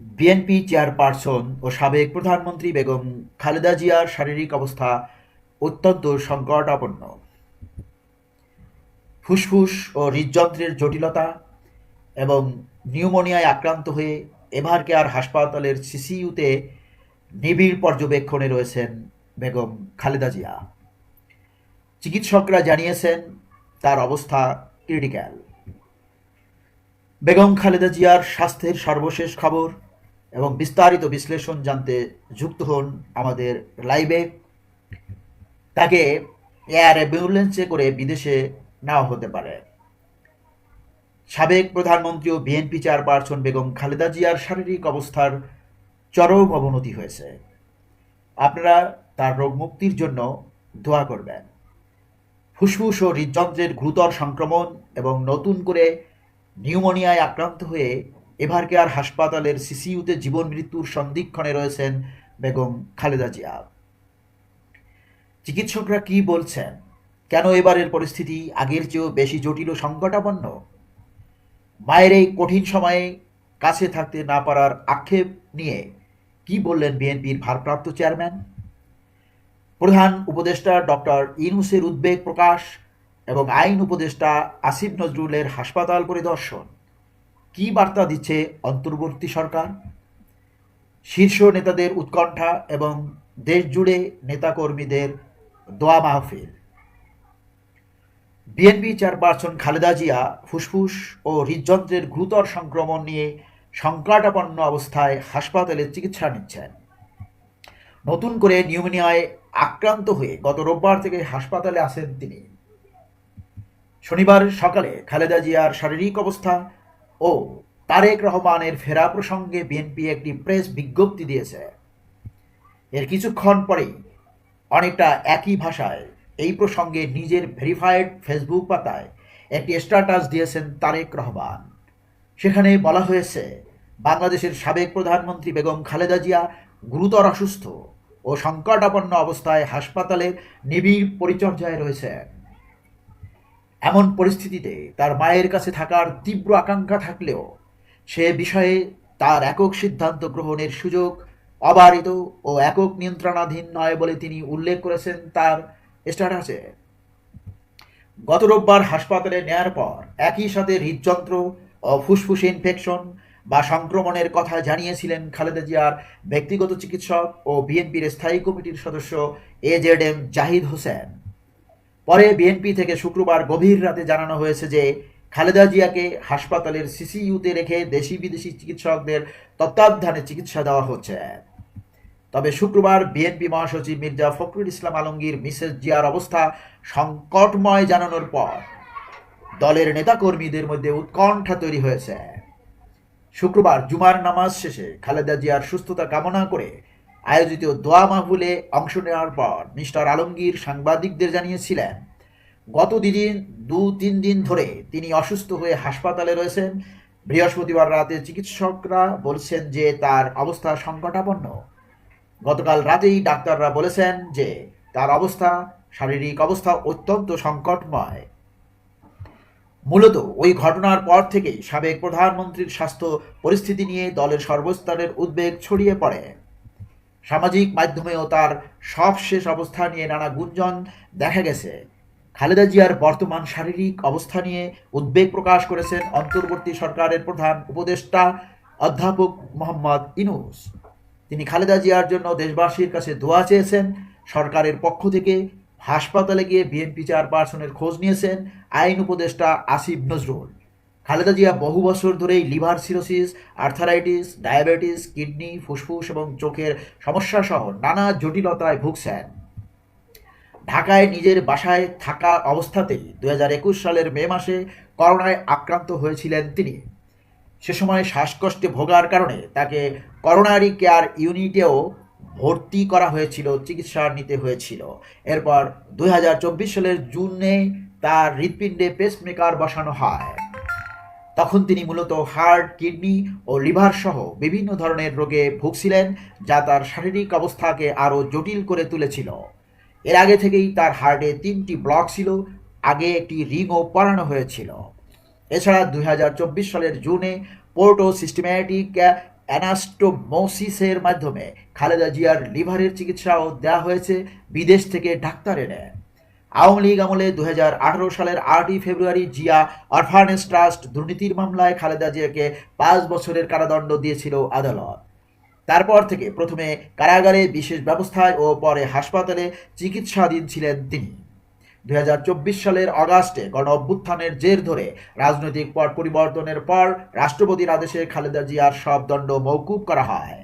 BNP chairperson ও সাবেক প্রধানমন্ত্রী বেগম খালেদা জিয়ার শারীরিক অবস্থা অত্যন্ত সংকটাপন্ন। ফুসফুস ও হৃদযন্ত্রের জটিলতা এবং নিউমোনিয়ায় আক্রান্ত হয়ে এভার কেয়ার হাসপাতালের সিসিইউতে নিবিড় পর্যবেক্ষণে রয়েছেন বেগম খালেদা জিয়া। চিকিৎসকরা জানিয়েছেন, তার অবস্থা ক্রিটিক্যাল। বেগম খালেদা জিয়ার স্বাস্থ্যের সর্বশেষ খবর এবং বিস্তারিত বিশ্লেষণ জানতে যুক্ত হন আমাদের লাইভে তাকে এয়ার অ্যাম্বুলেন্সে করে বিদেশে নেওয়া হতে পারে। সাবেক প্রধানমন্ত্রী ও বিএনপি চেয়ারপারসন বেগম খালেদা জিয়ার শারীরিক অবস্থার চরম অবনতি হয়েছে। আপনারা তার রোগ মুক্তির জন্য দোয়া করবেন। ফুসফুস ও হৃদযন্ত্রের গুরুতর সংক্রমণ এবং নতুন করে নিউমোনিয়ায় আক্রান্ত হয়ে এভার কেয়ার হাসপাতালের সিসিইউতে জীবন মৃত্যুর সন্ধিক্ষণে রয়েছেন বেগম খালেদা জিয়া? চিকিৎসকরা কি বলছেন? কেন এবারের পরিস্থিতি আগের চেয়েও বেশি জটিল ও সংকটাপন্ন? মায়ের এই কঠিন সময়ে কাছে থাকতে না পারার আক্ষেপ নিয়ে কি বললেন বিএনপির ভারপ্রাপ্ত চেয়ারম্যান? প্রধান উপদেষ্টা ডক্টর ইনুসের উদ্বেগ প্রকাশ এবং আইন উপদেষ্টা আসিফ নজরুলের হাসপাতাল পরিদর্শন। কি বার্তা দিচ্ছে অন্তর্বর্তী সরকার? শীর্ষ নেতাদের উৎকণ্ঠা এবং দেশ জুড়ে নেতাকর্মীদের দোয়া মাহফিল। বিএনপি চেয়ারপারসন খালেদা জিয়া ফুসফুস ও হৃদযন্ত্রের গুরুতর সংক্রমণ নিয়ে সংকটাপন্ন অবস্থায় হাসপাতালে চিকিৎসা নিচ্ছেন। নতুন করে নিউমোনিয়ায় আক্রান্ত হয়ে গত রোববার থেকে হাসপাতালে আসেন তিনি। শনিবার সকালে খালেদা জিয়ার শারীরিক অবস্থা ও তারেক রহমানের ফেরা প্রসঙ্গে বিএনপি একটি প্রেস বিজ্ঞপ্তি দিয়েছে। এর কিছুক্ষণ পরেই অনেকটা একই ভাষায় এই প্রসঙ্গে নিজের ভেরিফাইড ফেসবুক পাতায় একটি স্ট্যাটাস দিয়েছেন তারেক রহমান। সেখানে বলা হয়েছে, বাংলাদেশের সাবেক প্রধানমন্ত্রী বেগম খালেদা জিয়া গুরুতর অসুস্থ ও সংকটাপন্ন অবস্থায় হাসপাতালে নিবিড় পরিচর্যায় রয়েছেন। এমন পরিস্থিতিতে তার মায়ের কাছে থাকার তীব্র আকাঙ্ক্ষা থাকলেও সে বিষয়ে তার একক সিদ্ধান্ত গ্রহণের সুযোগ অবারিত ও একক নিয়ন্ত্রণাধীন নয় বলে তিনি উল্লেখ করেছেন তার স্ট্যাটাসে। গত রোববার হাসপাতালে নেয়ার পর একই সাথে হৃদযন্ত্র ও ফুসফুসে ইনফেকশন বা সংক্রমণের কথা জানিয়েছিলেন খালেদা জিয়ার ব্যক্তিগত চিকিৎসক ও বিএনপির স্থায়ী কমিটির সদস্য A Z M Zahid Hossain. পরে বিএনপি থেকে শুক্রবার গভীর রাতে জানানো হয়েছে যে খালেদা জিয়াকে হাসপাতালের সিসিইউতে রেখে দেশি বিদেশি চিকিৎসকদের তত্ত্বাবধানে চিকিৎসা দেওয়া হচ্ছে। তবে শুক্রবার বিএনপি মহাসচিব মির্জা ফখরুল ইসলাম আলমগীর, মিসেস জিয়ার অবস্থা সংকটময় জানানোর পর দলের নেতাকর্মীদের মধ্যে উৎকণ্ঠা তৈরি হয়েছে। শুক্রবার জুমার নামাজ শেষে খালেদা জিয়ার সুস্থতা কামনা করে আয়োজিত দোয়া মাহফুলে অংশ নেওয়ার পর মিস্টার আলমগীর সাংবাদিকদের জানিয়েছিলেন, গত দিন দু তিন দিন ধরে তিনি অসুস্থ হয়ে হাসপাতালে রয়েছেন। বৃহস্পতিবার রাতে চিকিৎসকরা বলছেন যে তার অবস্থা সংকটাপন্ন। গতকাল রাতেই ডাক্তাররা বলেছেন যে তার অবস্থা, শারীরিক অবস্থা অত্যন্ত সংকটময়। মূলত ওই ঘটনার পর থেকেই সাবেক প্রধানমন্ত্রীর স্বাস্থ্য পরিস্থিতি নিয়ে দলের সর্বস্তরের উদ্বেগ ছড়িয়ে পড়ে। সামাজিক মাধ্যমেও তার সবশেষ অবস্থা নিয়ে নানা গুঞ্জন দেখা গেছে। খালেদা জিয়ার বর্তমান শারীরিক অবস্থা নিয়ে উদ্বেগ প্রকাশ করেছেন অন্তর্বর্তী সরকারের প্রধান উপদেষ্টা অধ্যাপক মোহাম্মদ ইনুস। তিনি খালেদা জিয়ার জন্য দেশবাসীর কাছে দোয়া চেয়েছেন, সরকারের পক্ষ থেকে হাসপাতালে গিয়ে বিএনপি চেয়ারপারসনের খোঁজ নিয়েছেন আইন উপদেষ্টা আসিফ নজরুল। খালেদা জিয়া বহু বছর ধরেই liver cirrhosis, arthritis, diabetes, kidney, ফুসফুস এবং চোখের সমস্যা সহ নানা জটিলতায় ভুগছেন। ঢাকায় নিজের বাসায় থাকা অবস্থাতেই দু হাজার একুশ সালের মে মাসে করোনায় আক্রান্ত হয়েছিলেন তিনি। সে সময় শ্বাসকষ্টে ভোগার কারণে তাকে করোনারি কেয়ার ইউনিটেও ভর্তি করা হয়েছিল, চিকিৎসা নিতে হয়েছিল। এরপর দু হাজার চব্বিশ সালের জুনে তার হৃৎপিণ্ডে পেসমেকার বসানো হয়। তখন তিনি মূলত হার্ট কিডনি ও লিভার সহ বিভিন্ন ধরনের রোগে ভুগছিলেন, যা তার শারীরিক অবস্থাকে আরও জটিল করে তুলেছিল। এর আগে থেকেই তার হার্টে তিনটি ব্লক ছিল, আগে একটি রিংও পরানো হয়েছিল। এছাড়া দু হাজার চব্বিশ সালের জুনে পোর্টো সিস্টেম্যাটিক অ্যানাস্টোমোসিসের মাধ্যমে খালেদা জিয়ার লিভারের চিকিৎসাও দেওয়া হয়েছে, বিদেশ থেকে ডাক্তার এনে আওয়ামী লীগ আমলে দু হাজার আঠারো সালের আটই ফেব্রুয়ারি জিয়া অরফানেস ট্রাস্ট দুর্নীতির মামলায় খালেদা জিয়াকে পাঁচ বছরের কারাদণ্ড দিয়েছিল আদালত। তারপর থেকে প্রথমে কারাগারে বিশেষ ব্যবস্থায় ও পরে হাসপাতালে চিকিৎসাধীন ছিলেন তিনি। দু হাজার চব্বিশ সালের অগাস্টে গণ অভ্যুত্থানের জের ধরে রাজনৈতিক পট পরিবর্তনের পর রাষ্ট্রপতির আদেশে খালেদা জিয়ার সব দণ্ড মৌকুব করা হয়।